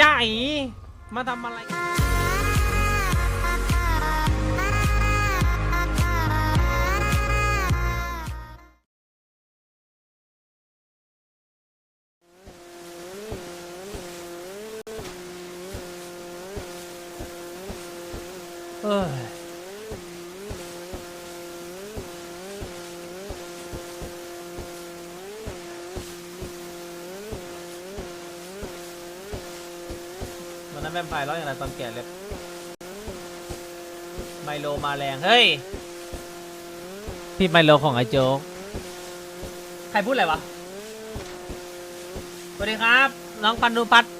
จ่าอีมาทำอะไร แวมไพร์ร้องอย่างไรตอนแก่เล็บไมโลมาแรง เฮ้ย พี่ไมโลของไอโจ๊กใครพูดอะไรวะ สวัสดีครับ น้องพันธุพัฒน์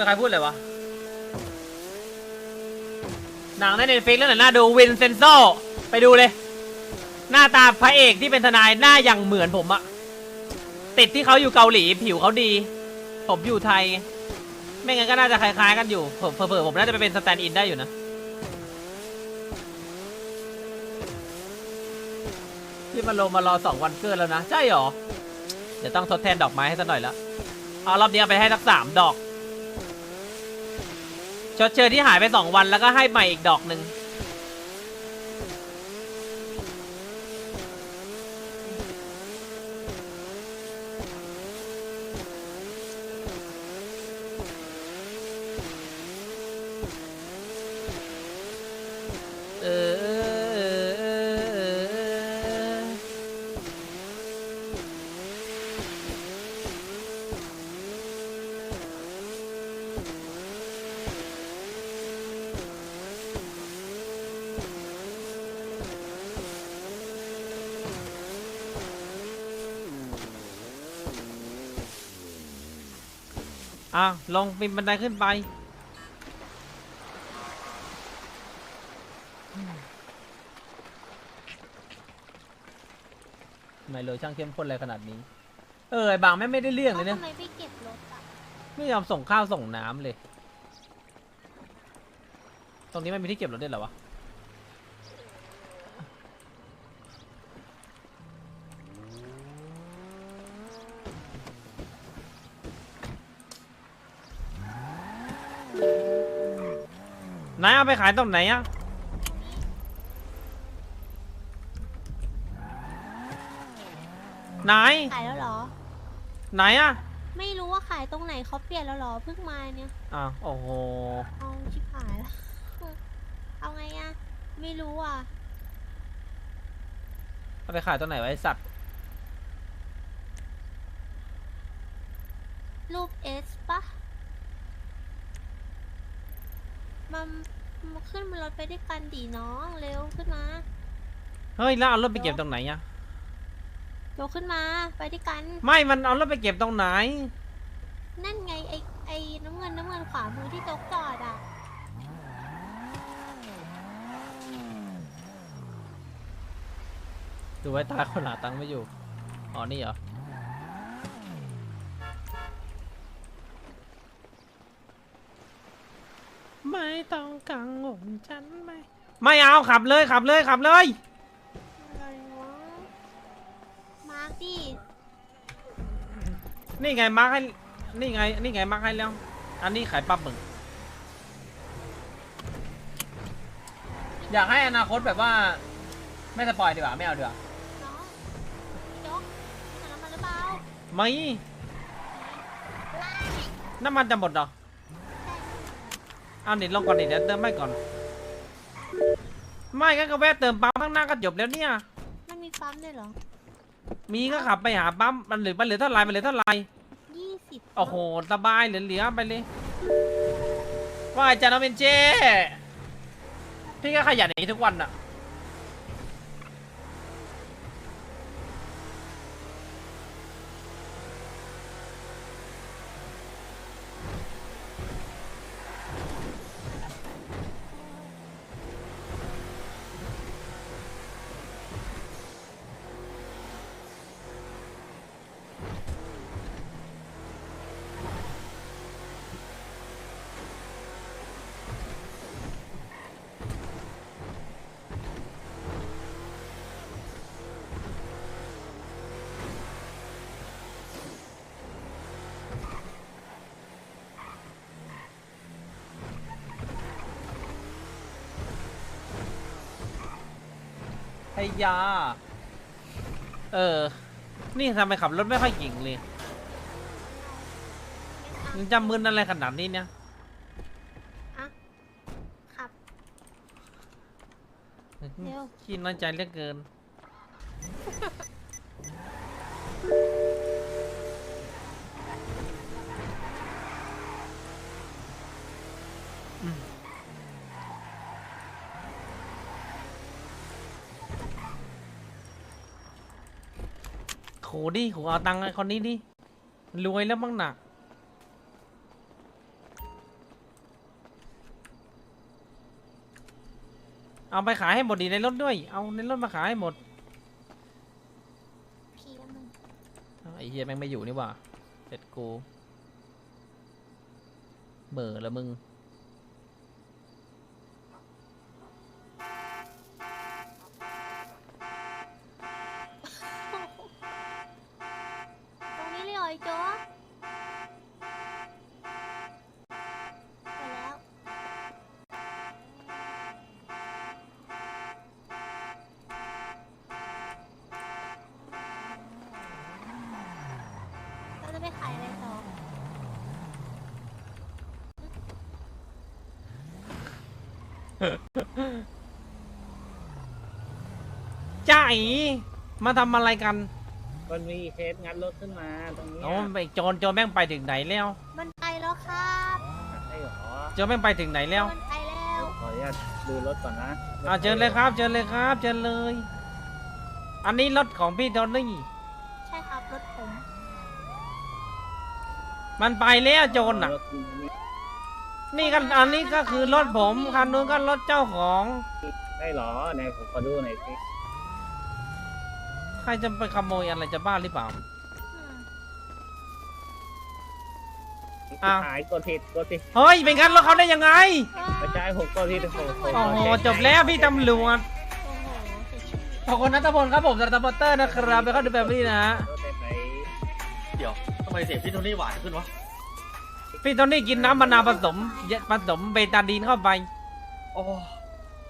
เออใครพูดเลยวะ หนังในเน็ตฟิกเรื่องไหนน่าดูวินเซนโซ ไปดูเลย หน้าตาพระเอกที่เป็นทนายหน้าอย่างเหมือนผมอะติดที่เขาอยู่เกาหลีผิวเขาดี ผมอยู่ไทย ไม่งั้นก็น่าจะคล้ายๆกันอยู่ ผมเผลอๆผมน่าจะไปเป็นสแตนด์อินได้อยู่นะ ที่มาลงมารอสองวันเกินแล้วนะ ใช่หรอ เดี๋ยวต้องทดแทนดอกไม้ให้สักหน่อยและเอารอบนี้เอาไปให้สักสามดอก ชดเชยที่หายไปสองวันแล้วก็ให้ใหม่อีกดอกหนึ่ง อะลงปีนบันไดขึ้นไปทำไมเลยช่างเข้มข้นอะไรขนาดนี้ เออไอ้บางแม่งไม่ได้เรื่องเลยเนี่ย ทำไมไม่เก็บรถอะไม่ยอมส่งข้าวส่งน้ำเลย ตรงนี้ไม่มีที่เก็บรถด้วยเหรอวะ นายเอาไปขายตรงไหนอะไหนายขายแล้วเหรอ ไหนอะไม่รู้ว่าขายตรงไหนเขาเปลี่ยนแล้วเหรอเพิ่งมาเนี่ยอะโอ้โหเอาชิบหายละเอาไงอะไม่รู้อะเอาไปขายตรงไหนไวะไอ้สัตว์รูปเอสปะมันมัน ขึ้นมารถไปด้วยกันดีน้องเร็วขึ้นมาเฮ้ยแล้วเอารถไปเก็บตรงไหนอะโยกขึ้นมาไปด้วยกัน ไม่มันเอารถไปเก็บตรงไหน นั่นไงไอไอน้ำเงินน้ำเงินขวามือที่โต๊ะจอดอะดูไว้ตาคนหาตังค์ไม่อยู่อ๋อนี่เหรอ ไม่ต้องกังวลฉันไม่ไม่เอาขับเลยขับเลยขับเลย อะไรวะมาร์คดินี่ไงมาร์คให้นี่ไงนี่ไงมาร์คให้แล้ว อันนี้ขายปั๊บมึงอยากให้อนาคตแบบว่า ไม่สปอยดีกว่าไม่เอาดีกว่าน้องยกใส่น้ำมันหรือเปล่าไม่ น้ำมันจะหมดเหรอ เอาหนิลงก่อนดิเดี๋ยวเติมไม่ก่อน ไม่งั้นก็แวะเติมปั๊มข้างหน้าก็จบแล้วเนี่ย มันมีปั๊มด้วยเหรอมีก็ขับไปหาปั๊มมันเหลือมันเหลือเท่าไหรมันเหลือเท่าไหรยี่สิบโอ้โหสบายเหลือๆไปเลยว่าอาจารย์น้องเป็นเจพี่ก็ขยันอย่างนี้ทุกวันอะ ยา เออ นี่ทำไมขับรถไม่ค่อยเก่งเลยมึงจำมึนอะไรขนาดนี้เนี่ย อะขับ เร็ว ขี้น้อยใจเหลือเกิน ขดิโขเอาตังค์ไอ้คนนี้ดิรวยแล้วมั้งหนักเอาไปขายให้หมดดีในรถด้วย เอาในรถมาขายให้หมดพี่แล้วมึงไอ้เฮียแม่งไม่อยู่นี่หว่าเสร็จกูเบื่อแล้วมึง ตรงนี้เลยเหรอไอ้โจ๊กไปแล้วเราจะไปขายอะไรต่อ จ้าอีมาทำอะไรกันมันมีเคสงัดรถขึ้นมาตรงเนี้ยโอ้ไปโจรโจรแม่งไปถึงไหนแล้ว มันไปแล้วครับใช่หรอโจรแม่งไปถึงไหนแล้ว มันไปแล้วขออนุญาตดูรถก่อนนะอ่าเชิญเลยครับ เชิญเลยครับ เชิญเลย อันนี้รถของพี่โทนี่ใช่ครับรถผม มันไปแล้วโจรอะรถคั นนี้นี่กันอันนี้ก็คือรถผมคันนู้นก็รถเจ้าของ ได้หรอไหนผมขอดูหน่อยสิใครจะไปขโมยอะไรจะบ้าหรือเปล่าอืมอ้าว หายกดผิดกดผิดเฮ้ยเป็นงั้นรถเขาได้ยังไงไม่ใช่ผมกดผิดผมผมโอ้โหจบแล้วพี่ตำรวจโอ้โหเสียชีวิตขอบคุณนัทพลครับผมสำหรับซัพพอร์เตอร์นะครับไปเข้าดูแบบนี้นะฮะ รถได้ไหมเดี๋ยวทำไมเสียงพี่โทนี่หวานขึ้นวะ พี่โทนี่กินน้ำมะนาวผสมเยผสมเบตาดีนเข้าไป โอ้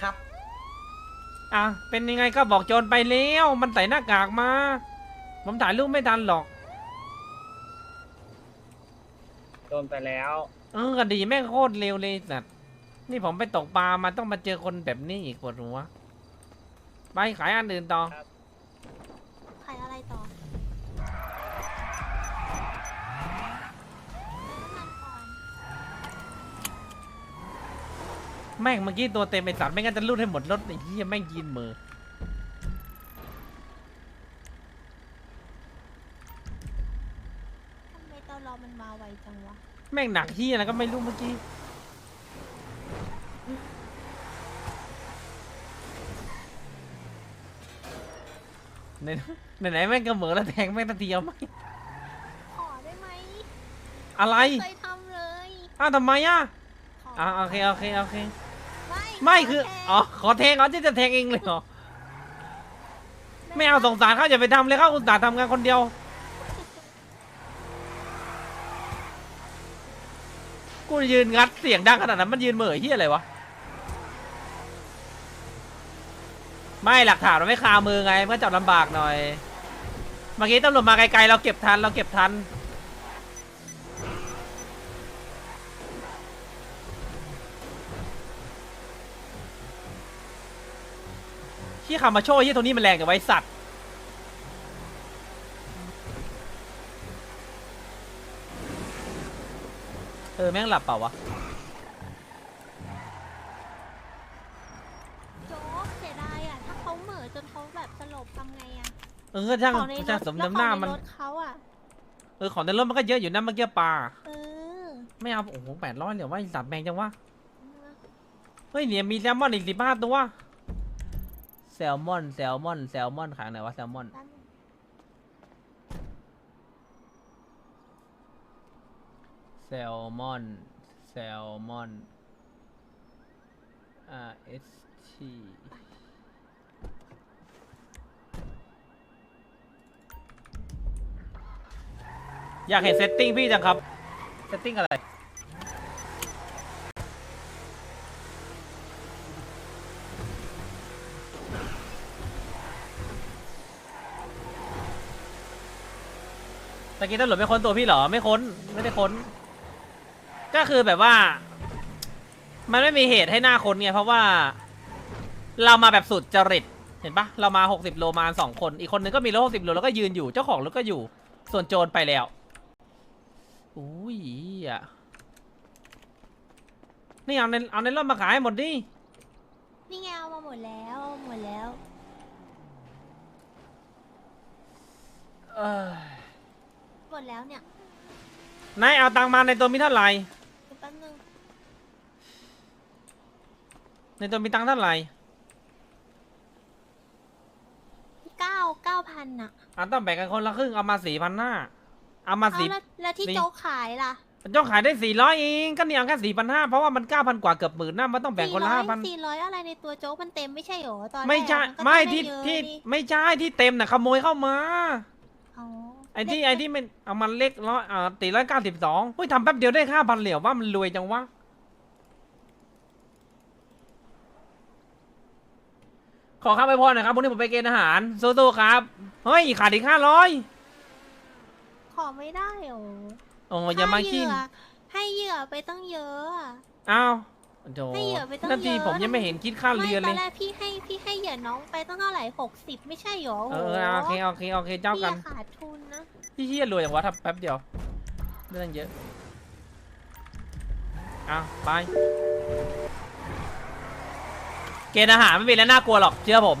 ครับ อะเป็นยังไงก็บอกโจรไปแล้ว มันใส่หน้ากากมา ผมถ่ายรูปไม่ทันหรอก โดนไปแล้ว เออคดีแม่งโคตรเร็วเลยสัตว์นี่ผมไปตกปลามาต้องมาเจอคนแบบนี้อีกปวดหัวไปขายอันอื่นต่อข แม่งเมื่อกี้ตัวเต็มไอสัตว์ไม่งั้นจะรูดให้หมดรถไอ้เหี้ยแม่งยินมือทำไมตอนรอมันมาไวจังวะ แม่งหนักเหี้ยอะไรก็ไม่รู้เมื่อกี้ไหนไหนๆแม่งกระเหมือแล้วแทงแม่งทันทีเอาไหมขอได้ไหมอะไรเคยทำเลยอ้าวทำไมอะขอ อ่าโอเคโอเคโอเค ไม่คือ อ๋อ ขอแทงอ๋อที่จะแทงเองเลยเหรอ ไม่เอาสงสารเขาอย่าไปทำเลยเขาอุตส่าห์ทำงานคนเดียว กูยืนงัดเสียงดังขนาดนั้นมันยืนเหม่อที่อะไรวะ ไม่หลักฐานมันไม่คามือไงมันก็จับลำบากหน่อย เมื่อกี้ตำรวจมาไกลๆเราเก็บทันเราเก็บทัน ที่คามาโชว์ที่ตัวนี้มันแรงกับไว้สัตว์เออแม่งหลับเปล่าวะโจ๊กเสียดายอะ ถ้าเขาเหม่อจนเขาแบบสลบทำไงอะเออช่างของในรช่างถสมแล้วน้ำหน้าของมันใรถเขาอะ เออของในรถมันก็เยอะอยู่นะเมื่อกี้ปลาเออไม่เอาโอ้โหแปดร้อยเหลือว่าสัตว์แพงจังวะเฮ้ยเนี่ยมีแซลมอนอีกสิบห้าตัว แซลมอนแซลมอนแซลมอนขายไหนวะแซลมอน แป๊บนึงแซลมอน แซลมอน R S T อยากเห็นเซตติ้งพี่จังครับ เซตติ้งอะไร ตะกี้ตำรวจไม่ค้นตัวพี่เหรอไม่ค้นไม่ได้ค้น ก็คือแบบว่า มันไม่มีเหตุให้หน้าค้นไงเพราะว่า เรามาแบบสุดจริตเห็นปะเรามา 60 โลมาสองคนอีกคนนึงก็มีรถ60โลแล้วก็ยืนอยู่เจ้าของรถก็อยู่ ส่วนโจรไปแล้วอุ้ยอะนี่เอาในเอาในรถมาขายให้หมดดินี่ไงเอามาหมดแล้วเอาหมดแล้ว เออ หมดแล้วเนี่ยนายเอาตังค์มาในตัวมีเท่าไหร่ เดี๋ยวแป๊บนึงในตัวมีตังค์เท่าไหร่เก้าเก้าพันอะอะต้องแบ่งกันคนละครึ่งเอามาสี่พันห้าเอามาเอาสี่ แล้วแล้วที่สี่ โจ๊กขายล่ะเจ้าขายได้สี่ร้อยเองก็เนี่ยเอาแค่สี่พันห้าเพราะว่ามันเก้าพันกว่าเกือบหมื่นนะมันต้องแบ่งคนละห้าพัน สี่ร้อยอะไรในตัวโจ๊กมันเต็มไม่ใช่หรอตอนแรกไม่ใช่นก็ไม่ต้องด้ที่เยอะที่ดิไม่ใช่ที่เต็มน่ะขโมยเข้ามา อ๋อ ไอ้ที่เด็กไอ้ที่มันเอามันเล็กร้อยอ่าตีร้อยเก้าสิบสองเฮ้ยทำแป๊บเดียวได้ห้าพันเหลียวว่ามันรวยจังวะขอข้าไปพรหน่อยครับพรุ่งนี้ผมไปเกณฑ์อาหารสู้ๆครับ เฮ้ยขาดอีกห้าร้อยขอไม่ได้หรอโอ้ยอย่ามาขี้ให้เหยื่อให้เหยื่อไปตั้งเยอะอะอ้าว โจให้เหยื่อไปตั้งนาทีเยอะผมยังไม่เห็นคิดค่าเรียนไม่เลตอย นแรกพี่ให้พี่ให้เหยื่อน้องไปตั้งเท่าไหร่หกสิบไม่ใช่หรอเออโอเคโอเคโอเคเจ้ากัน พี่อย่ขาดทุนนะพี่เฮียรวยอย่างวะทำแป๊บเดียวไม่ต้องเยอะเอาไป เกณฑ์อาหารไม่มีแล้วน่ากลัวหรอกเชื่อผม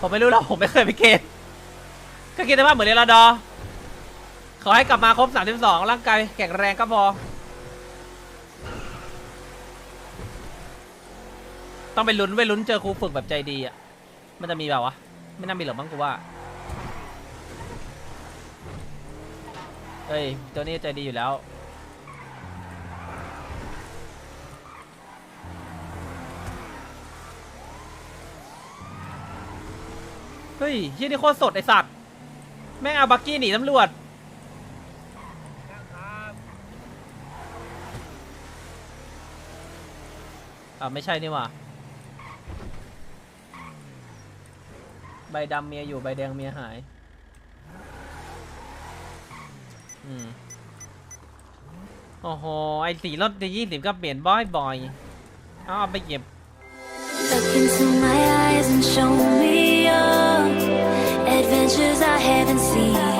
ผมไม่รู้หรอกผมไม่เคยไปเกณฑ์ก็คิดว่าเหมือนเรยนรอดอขอให้กลับมาครบ 32 ร่างกายแข็งแรงก็พอ ต้องไปลุ้นไปลุ้นเจอครูฝึกแบบใจดีอะ มันจะมีแบบวะ ไม่น่ามีหรอกมั้งกูว่า เฮ้ยตัวนี้ใจดีอยู่แล้ว เฮ้ยเฮียนี่โคตรสดไอสัตว์ แม่งเอาบักกี้หนีตำรวจอ่าไม่ใช่นี่ว่า ใบดำเมียอยู่ใบแดงเมียหาย อืม โอ้โห ไอสีรถที่ยี่สิบก็เปลี่ยนบ่อยบ่อยเอาเอาไปเก็บ Look into my eyes and show me your adventures I haven't seen.